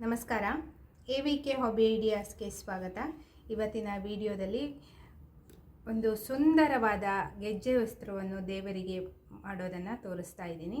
ನಮಸ್ಕಾರ. A V K hobby ಐಡಿಯಾಸ್ಗೆ ಸ್ವಾಗತ. ಇವತ್ತಿನ ವಿಡಿಯೋದಲ್ಲಿ ಒಂದು ಸುಂದರವಾದ ಗೆಜ್ಜೆ ವಸ್ತ್ರವನ್ನು ದೇವರಿಗೆ ಮಾಡೋದನ್ನು ತೋರಿಸ್ತಾ ಇದ್ದೀನಿ.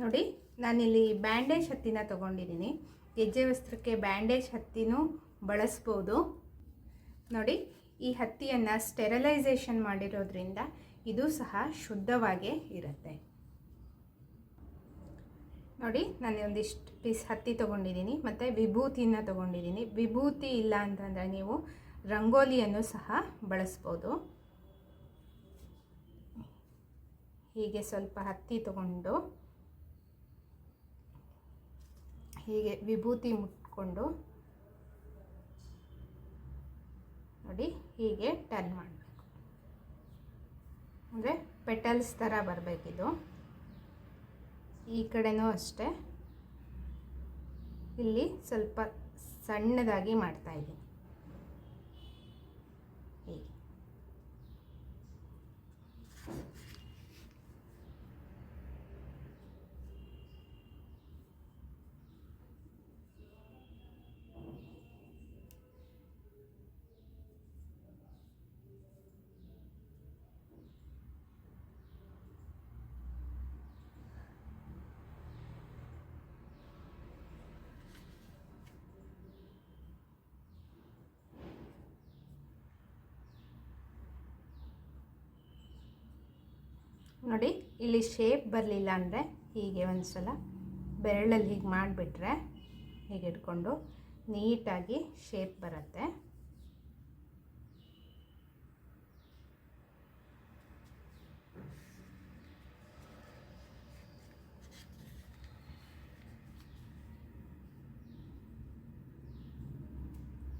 ನೋಡಿ, ನಾನಿಲ್ಲಿ ಬ್ಯಾಂಡೇಜ್ ಹತ್ತಿನ ತೊಗೊಂಡಿದ್ದೀನಿ. ಗೆಜ್ಜೆ ವಸ್ತ್ರಕ್ಕೆ ಬ್ಯಾಂಡೇಜ್ ಹತ್ತಿನೂ ಬಳಸ್ಬೋದು. ನೋಡಿ, ಈ ಹತ್ತಿಯನ್ನು ಸ್ಟೆರಲೈಸೇಷನ್ ಮಾಡಿರೋದ್ರಿಂದ ಇದು ಸಹ ಶುದ್ಧವಾಗೇ ಇರುತ್ತೆ. ನೋಡಿ, ನಾನು ಒಂದಿಷ್ಟು ಪೀಸ್ ಹತ್ತಿ ತೊಗೊಂಡಿದ್ದೀನಿ, ಮತ್ತು ವಿಭೂತಿಯನ್ನು ತೊಗೊಂಡಿದ್ದೀನಿ. ವಿಭೂತಿ ಇಲ್ಲ ಅಂತಂದರೆ ನೀವು ರಂಗೋಲಿಯನ್ನು ಸಹ ಬಳಸ್ಬೋದು. ಹೀಗೆ ಸ್ವಲ್ಪ ಹತ್ತಿ ತಗೊಂಡು ಹೀಗೆ ವಿಭೂತಿ ಮುಟ್ಕೊಂಡು ನೋಡಿ ಹೀಗೆ ಟರ್ನ್ ಮಾಡಬೇಕು. ಅಂದರೆ ಪೆಟಲ್ಸ್ ಥರ ಬರಬೇಕಿದು. ಈ ಕಡೆನೂ ಅಷ್ಟೇ. ಇಲ್ಲಿ ಸ್ವಲ್ಪ ಸಣ್ಣದಾಗಿ ಮಾಡ್ತಾ ಇದ್ದೀನಿ. ಹೀಗೆ. ನೋಡಿ, ಇಲ್ಲಿ ಶೇಪ್ ಬರಲಿಲ್ಲ ಅಂದರೆ ಹೀಗೆ ಒಂದು ಸಲ ಬೆರಳಲ್ಲಿ ಹೀಗೆ ಮಾಡಿಬಿಟ್ರೆ ಹೀಗೆ ಇಟ್ಕೊಂಡು ನೀಟಾಗಿ ಶೇಪ್ ಬರುತ್ತೆ.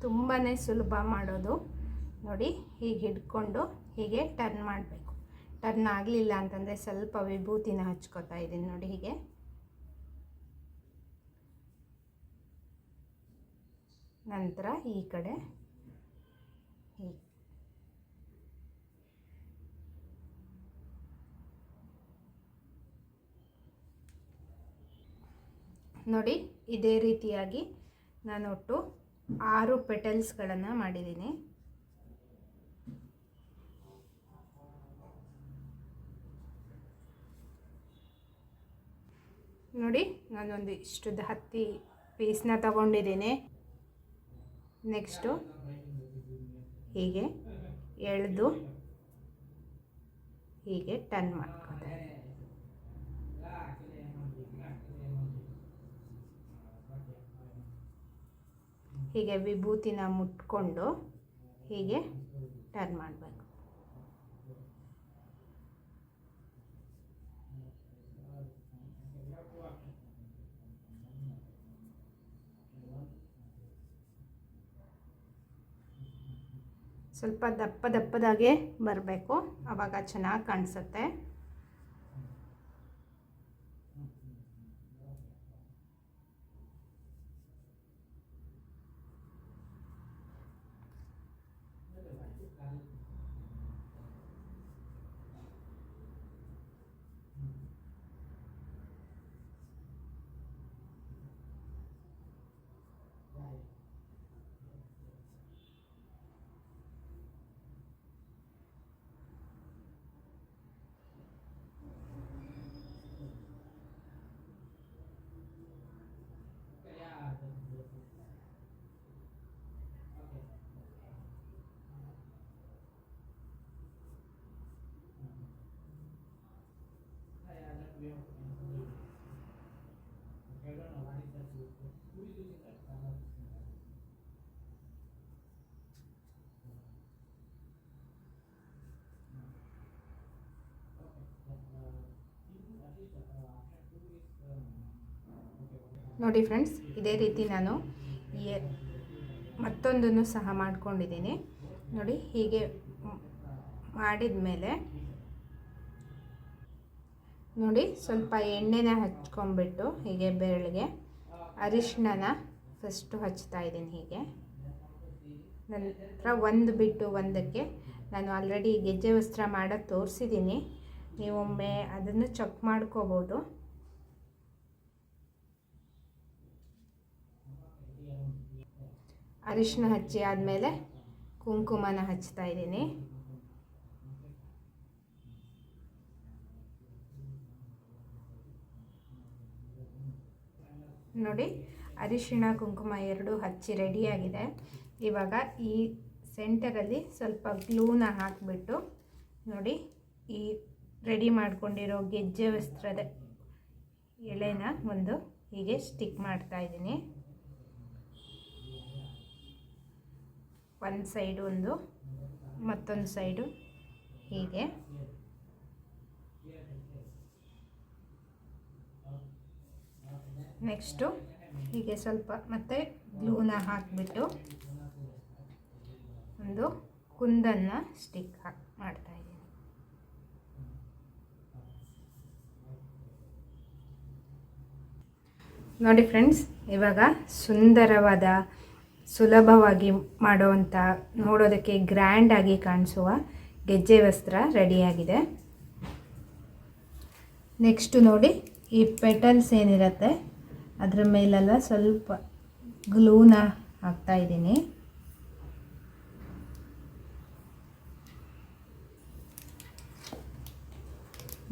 ತುಂಬಾ ಸುಲಭ ಮಾಡೋದು. ನೋಡಿ, ಹೀಗೆ ಹಿಡ್ಕೊಂಡು ಹೀಗೆ ಟರ್ನ್ ಮಾಡಬೇಕು. ಟರ್ನ್ ಆಗಲಿಲ್ಲ ಅಂತಂದರೆ ಸ್ವಲ್ಪ ವಿಭೂತಿನ ಹಚ್ಕೋತಾ ಇದ್ದೀನಿ ನೋಡಿ ಹೀಗೆ. ನಂತರ ಈ ಕಡೆ ನೋಡಿ ಇದೇ ರೀತಿಯಾಗಿ ನಾನು ಒಟ್ಟು ಆರು ಪೆಟಲ್ಸ್ಗಳನ್ನು ಮಾಡಿದ್ದೀನಿ. ನೋಡಿ, ನಾನೊಂದು ಇಷ್ಟುದ ಹತ್ತಿ ಪೀಸ್ನ ತಗೊಂಡಿದ್ದೀನಿ. ನೆಕ್ಸ್ಟು ಹೀಗೆ ಎಳೆದು ಹೀಗೆ ಟರ್ನ್ ಮಾಡ್ಕೊತಾರೆ ಹೀಗೆ ವಿಭೂತಿನ ಮುಟ್ಕೊಂಡು ಹೀಗೆ ಟರ್ನ್ ಮಾಡಬೇಕು. ಸ್ವಲ್ಪ ದಪ್ಪ ದಪ್ಪದಾಗೆ ಬರಬೇಕು. ಆವಾಗ ಚೆನ್ನಾಗಿ ಕಾಣಿಸುತ್ತೆ. ನೋಡಿ ಫ್ರೆಂಡ್ಸ್ ಇದೇ ರೀತಿ ನಾನು ಮತ್ತೊಂದನ್ನು ಸಹ ಮಾಡ್ಕೊಂಡಿದ್ದೀನಿ. ನೋಡಿ ಹೀಗೆ ಮಾಡಿದ ಮೇಲೆ ನೋಡಿ, ಸ್ವಲ್ಪ ಎಣ್ಣೆನ ಹಚ್ಕೊಂಡ್ಬಿಟ್ಟು ಹೀಗೆ ಬೆರಳಿಗೆ ಅರಿಶಿಣನ ಫಸ್ಟು ಹಚ್ತಾ ಇದ್ದೀನಿ ಹೀಗೆ. ನಂತರ ಒಂದು ಬಿಟ್ಟು ಒಂದಕ್ಕೆ ನಾನು ಆಲ್ರೆಡಿ ಗೆಜ್ಜೆ ವಸ್ತ್ರ ಮಾಡೋದು ತೋರಿಸಿದ್ದೀನಿ. ನೀವೊಮ್ಮೆ ಅದನ್ನು ಚೆಕ್ ಮಾಡ್ಕೋಬೋದು. ಅರಿಶಿನ ಹಚ್ಚಿ ಆದಮೇಲೆ ಕುಂಕುಮನ ಹಚ್ತಾ ಇದ್ದೀನಿ. ನೋಡಿ, ಅರಿಶಿಣ, ಕುಂಕುಮ ಎರಡು ಹಚ್ಚಿ ರೆಡಿಯಾಗಿದೆ. ಇವಾಗ ಈ ಸೆಂಟರಲ್ಲಿ ಸ್ವಲ್ಪ ಗ್ಲೂನ ಹಾಕಿಬಿಟ್ಟು ನೋಡಿ, ಈ ರೆಡಿ ಮಾಡ್ಕೊಂಡಿರೋ ಗೆಜ್ಜೆ ವಸ್ತ್ರದ ಎಳೆನ ಒಂದು ಹೀಗೆ ಸ್ಟಿಕ್ ಮಾಡ್ತಾ ಇದ್ದೀನಿ. ಒಂದು ಸೈಡು ಒಂದು, ಮತ್ತೊಂದು ಸೈಡು ಹೀಗೆ. ನೆಕ್ಸ್ಟು ಹೀಗೆ ಸ್ವಲ್ಪ ಮತ್ತೆ ಗ್ಲೂನ ಹಾಕಿಬಿಟ್ಟು ಒಂದು ಕುಂದನ್ನು ಸ್ಟಿಕ್ ಹಾಕಿ ಮಾಡ್ತಾ ಇದ್ದೀನಿ. ನೋಡಿ ಫ್ರೆಂಡ್ಸ್, ಇವಾಗ ಸುಂದರವಾದ, ಸುಲಭವಾಗಿ ಮಾಡುವಂಥ ನೋಡೋದಕ್ಕೆ ಗ್ರ್ಯಾಂಡಾಗಿ ಕಾಣಿಸುವ ಗೆಜ್ಜೆ ವಸ್ತ್ರ ರೆಡಿಯಾಗಿದೆ. ನೆಕ್ಸ್ಟು ನೋಡಿ, ಈ ಪೆಟಲ್ಸ್ ಏನಿರುತ್ತೆ ಅದ್ರ ಮೇಲೆಲ್ಲ ಸ್ವಲ್ಪ ಗ್ಲೂನ ಹಾಕ್ತಾ ಇದ್ದೀನಿ.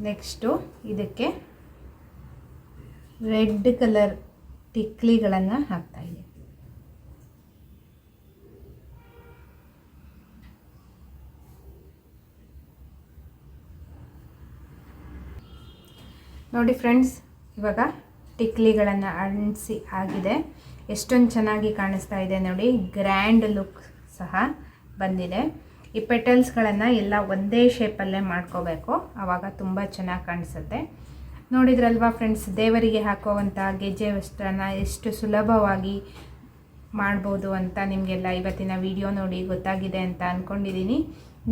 ನೆಕ್ಸ್ಟು ಇದಕ್ಕೆ ರೆಡ್ ಕಲರ್ ಟಿಕ್ಲಿಗಳನ್ನು ಹಾಕ್ತಾ ಇದ್ದೀನಿ. ನೋಡಿ ಫ್ರೆಂಡ್ಸ್, ಇವಾಗ ಟಿಕ್ಲಿಗಳನ್ನು ಅಂಟಿಸಿ ಆಗಿದೆ. ಎಷ್ಟೊಂದು ಚೆನ್ನಾಗಿ ಕಾಣಿಸ್ತಾ ಇದೆ ನೋಡಿ. ಗ್ರ್ಯಾಂಡ್ ಲುಕ್ ಸಹ ಬಂದಿದೆ. ಈ ಪೆಟಲ್ಸ್ಗಳನ್ನು ಎಲ್ಲ ಒಂದೇ ಶೇಪಲ್ಲೇ ಮಾಡ್ಕೋಬೇಕು. ಆವಾಗ ತುಂಬ ಚೆನ್ನಾಗಿ ಕಾಣಿಸುತ್ತೆ. ನೋಡಿದ್ರಲ್ವಾ ಫ್ರೆಂಡ್ಸ್, ದೇವರಿಗೆ ಹಾಕುವಂಥ ಗೆಜ್ಜೆ ವಸ್ತ್ರನ ಎಷ್ಟು ಸುಲಭವಾಗಿ ಮಾಡ್ಬೋದು ಅಂತ ನಿಮಗೆಲ್ಲ ಇವತ್ತಿನ ವಿಡಿಯೋ ನೋಡಿ ಗೊತ್ತಾಗಿದೆ ಅಂತ ಅಂದ್ಕೊಂಡಿದ್ದೀನಿ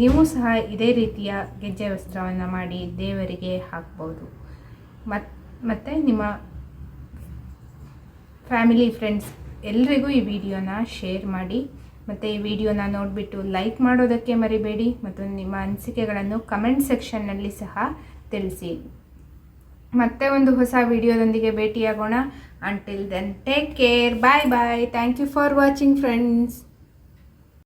ನೀವು ಸಹ ಇದೇ ರೀತಿಯ ಗೆಜ್ಜೆ ವಸ್ತ್ರವನ್ನು ಮಾಡಿ ದೇವರಿಗೆ ಹಾಕ್ಬೋದು. ಮತ್ತು ಮತ್ತು ನಿಮ್ಮ ಫ್ಯಾಮಿಲಿ ಫ್ರೆಂಡ್ಸ್ ಎಲ್ರಿಗೂ ಈ ವಿಡಿಯೋನ ಶೇರ್ ಮಾಡಿ ಮತ್ತು ಈ ವಿಡಿಯೋನ ನೋಡಿಬಿಟ್ಟು ಲೈಕ್ ಮಾಡೋದಕ್ಕೆ ಮರಿಬೇಡಿ ಮತ್ತು ನಿಮ್ಮ ಅನಿಸಿಕೆಗಳನ್ನು ಕಮೆಂಟ್ ಸೆಕ್ಷನ್ನಲ್ಲಿ ಸಹ ತಿಳಿಸಿ. ಮತ್ತೆ ಒಂದು ಹೊಸ ವಿಡಿಯೋದೊಂದಿಗೆ ಭೇಟಿಯಾಗೋಣ. Until then take care bye bye thank you for watching friends